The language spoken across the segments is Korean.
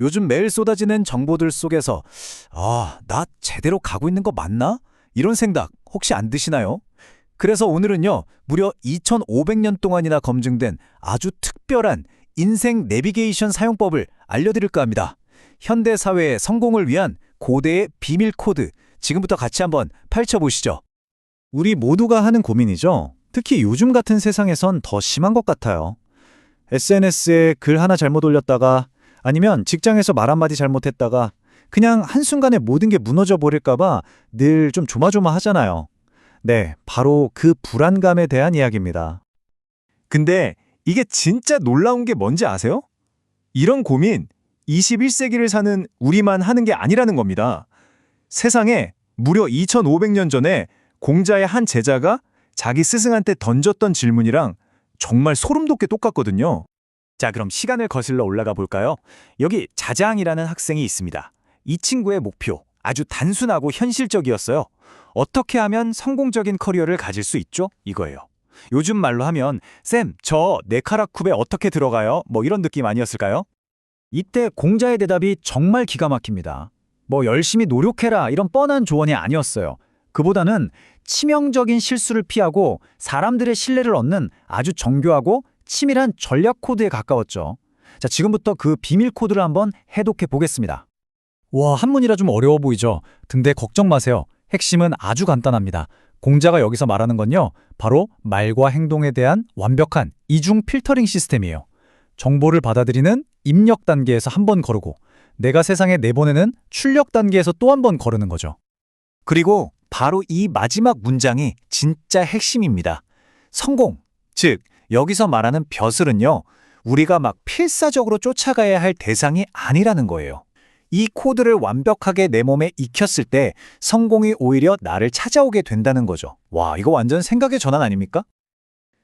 요즘 매일 쏟아지는 정보들 속에서 아, 나 제대로 가고 있는 거 맞나? 이런 생각 혹시 안 드시나요? 그래서 오늘은요, 무려 2,500년 동안이나 검증된 아주 특별한 인생 내비게이션 사용법을 알려드릴까 합니다. 현대 사회의 성공을 위한 고대의 비밀 코드, 지금부터 같이 한번 펼쳐보시죠. 우리 모두가 하는 고민이죠. 특히 요즘 같은 세상에선 더 심한 것 같아요. SNS에 글 하나 잘못 올렸다가 아니면 직장에서 말 한마디 잘못했다가 그냥 한순간에 모든 게 무너져 버릴까봐 늘 좀 조마조마하잖아요. 네, 바로 그 불안감에 대한 이야기입니다. 근데 이게 진짜 놀라운 게 뭔지 아세요? 이런 고민 21세기를 사는 우리만 하는 게 아니라는 겁니다. 세상에 무려 2500년 전에 공자의 한 제자가 자기 스승한테 던졌던 질문이랑 정말 소름 돋게 똑같거든요. 자, 그럼 시간을 거슬러 올라가 볼까요? 여기 자장이라는 학생이 있습니다. 이 친구의 목표, 아주 단순하고 현실적이었어요. 어떻게 하면 성공적인 커리어를 가질 수 있죠? 이거예요. 요즘 말로 하면 쌤, 저 네카라쿱에 어떻게 들어가요? 뭐 이런 느낌 아니었을까요? 이때 공자의 대답이 정말 기가 막힙니다. 뭐 열심히 노력해라 이런 뻔한 조언이 아니었어요. 그보다는 치명적인 실수를 피하고 사람들의 신뢰를 얻는 아주 정교하고 치밀한 전략 코드에 가까웠죠. 자, 지금부터 그 비밀 코드를 한번 해독해 보겠습니다. 와, 한문이라 좀 어려워 보이죠? 근데 걱정 마세요. 핵심은 아주 간단합니다. 공자가 여기서 말하는 건요, 바로 말과 행동에 대한 완벽한 이중 필터링 시스템이에요. 정보를 받아들이는 입력 단계에서 한 번 거르고, 내가 세상에 내보내는 출력 단계에서 또 한 번 거르는 거죠. 그리고 바로 이 마지막 문장이 진짜 핵심입니다. 성공, 즉 여기서 말하는 벼슬은요, 우리가 막 필사적으로 쫓아가야 할 대상이 아니라는 거예요. 이 코드를 완벽하게 내 몸에 익혔을 때 성공이 오히려 나를 찾아오게 된다는 거죠. 와, 이거 완전 생각의 전환 아닙니까?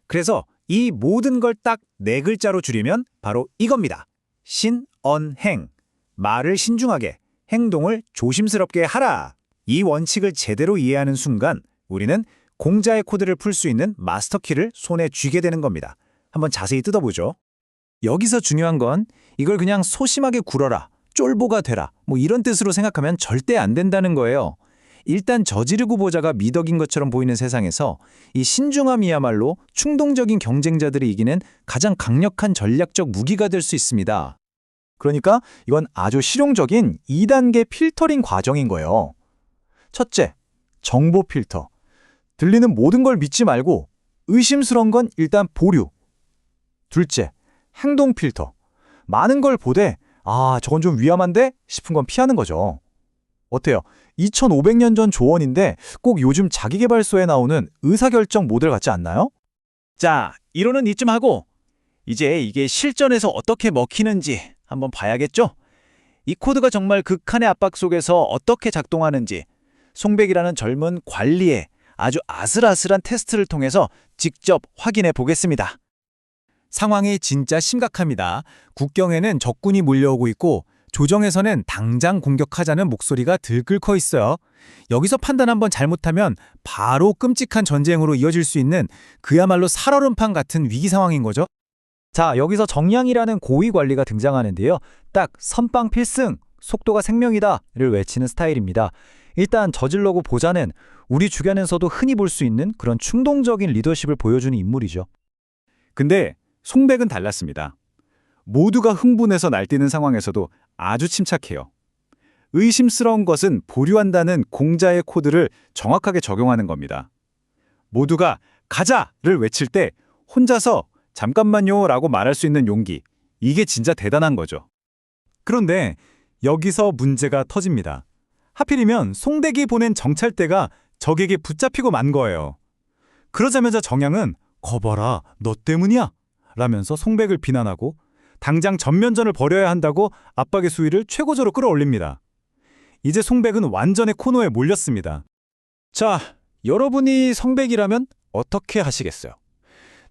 그래서 이 모든 걸 딱 네 글자로 줄이면 바로 이겁니다. 신언행. 말을 신중하게, 행동을 조심스럽게 하라. 이 원칙을 제대로 이해하는 순간 우리는 공자의 코드를 풀 수 있는 마스터키를 손에 쥐게 되는 겁니다. 한번 자세히 뜯어보죠. 여기서 중요한 건 이걸 그냥 소심하게 굴어라, 쫄보가 되라, 뭐 이런 뜻으로 생각하면 절대 안 된다는 거예요. 일단 저지르고 보자가 미덕인 것처럼 보이는 세상에서 이 신중함이야말로 충동적인 경쟁자들이 이기는 가장 강력한 전략적 무기가 될 수 있습니다. 그러니까 이건 아주 실용적인 2단계 필터링 과정인 거예요. 첫째, 정보 필터. 들리는 모든 걸 믿지 말고 의심스러운 건 일단 보류. 둘째, 행동 필터. 많은 걸 보되 아, 저건 좀 위험한데 싶은 건 피하는 거죠. 어때요? 2500년 전 조언인데 꼭 요즘 자기계발서에 나오는 의사결정 모델 같지 않나요? 자, 이론은 이쯤 하고 이제 이게 실전에서 어떻게 먹히는지 한번 봐야겠죠? 이 코드가 정말 극한의 압박 속에서 어떻게 작동하는지 송백이라는 젊은 관리의 아주 아슬아슬한 테스트를 통해서 직접 확인해 보겠습니다. 상황이 진짜 심각합니다. 국경에는 적군이 몰려오고 있고 조정에서는 당장 공격하자는 목소리가 들끓고 있어요. 여기서 판단 한번 잘못하면 바로 끔찍한 전쟁으로 이어질 수 있는 그야말로 살얼음판 같은 위기 상황인 거죠. 자, 여기서 정량이라는 고위 관리가 등장하는데요. 딱 선빵 필승, 속도가 생명이다를 외치는 스타일입니다. 일단 저질러고 보자는 우리 주변에서도 흔히 볼 수 있는 그런 충동적인 리더십을 보여주는 인물이죠. 근데 송백은 달랐습니다. 모두가 흥분해서 날뛰는 상황에서도 아주 침착해요. 의심스러운 것은 보류한다는 공자의 코드를 정확하게 적용하는 겁니다. 모두가 가자를 외칠 때 혼자서 잠깐만요 라고 말할 수 있는 용기. 이게 진짜 대단한 거죠. 그런데 여기서 문제가 터집니다. 하필이면 송대기 보낸 정찰대가 적에게 붙잡히고 만 거예요. 그러자마자 정양은 거봐라 너 때문이야 라면서 송백을 비난하고 당장 전면전을 벌여야 한다고 압박의 수위를 최고조로 끌어올립니다. 이제 송백은 완전히 코너에 몰렸습니다. 자, 여러분이 성백이라면 어떻게 하시겠어요?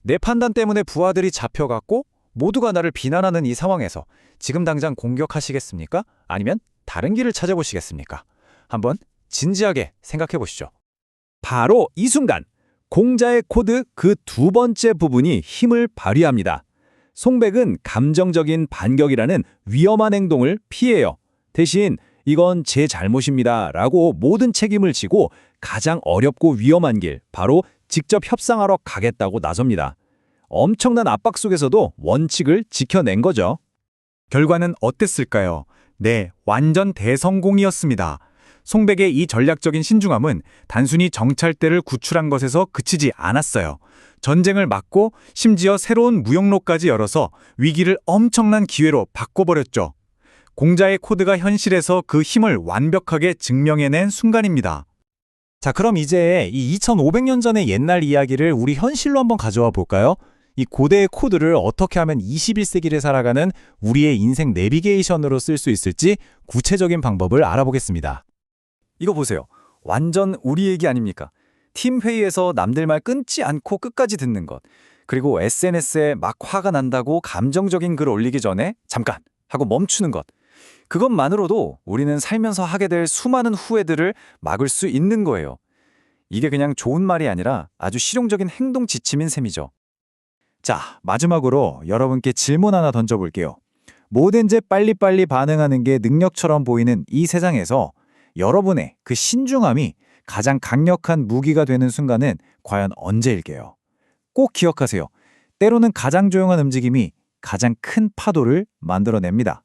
내 판단 때문에 부하들이 잡혀갔고 모두가 나를 비난하는 이 상황에서 지금 당장 공격하시겠습니까? 아니면 다른 길을 찾아보시겠습니까? 한번 진지하게 생각해 보시죠. 바로 이 순간 공자의 코드 그 두 번째 부분이 힘을 발휘합니다. 송백은 감정적인 반격이라는 위험한 행동을 피해요. 대신 이건 제 잘못입니다 라고 모든 책임을 지고 가장 어렵고 위험한 길, 바로 직접 협상하러 가겠다고 나섭니다. 엄청난 압박 속에서도 원칙을 지켜낸 거죠. 결과는 어땠을까요? 네, 완전 대성공이었습니다. 송백의 이 전략적인 신중함은 단순히 정찰대를 구출한 것에서 그치지 않았어요. 전쟁을 막고 심지어 새로운 무역로까지 열어서 위기를 엄청난 기회로 바꿔버렸죠. 공자의 코드가 현실에서 그 힘을 완벽하게 증명해낸 순간입니다. 자, 그럼 이제 이 2500년 전의 옛날 이야기를 우리 현실로 한번 가져와 볼까요? 이 고대의 코드를 어떻게 하면 21세기를 살아가는 우리의 인생 내비게이션으로 쓸 수 있을지 구체적인 방법을 알아보겠습니다. 이거 보세요. 완전 우리 얘기 아닙니까? 팀 회의에서 남들 말 끊지 않고 끝까지 듣는 것. 그리고 SNS에 막 화가 난다고 감정적인 글 올리기 전에 잠깐 하고 멈추는 것. 그것만으로도 우리는 살면서 하게 될 수많은 후회들을 막을 수 있는 거예요. 이게 그냥 좋은 말이 아니라 아주 실용적인 행동 지침인 셈이죠. 자, 마지막으로 여러분께 질문 하나 던져볼게요. 뭐든지 빨리빨리 반응하는 게 능력처럼 보이는 이 세상에서 여러분의 그 신중함이 가장 강력한 무기가 되는 순간은 과연 언제일게요? 꼭 기억하세요. 때로는 가장 조용한 움직임이 가장 큰 파도를 만들어냅니다.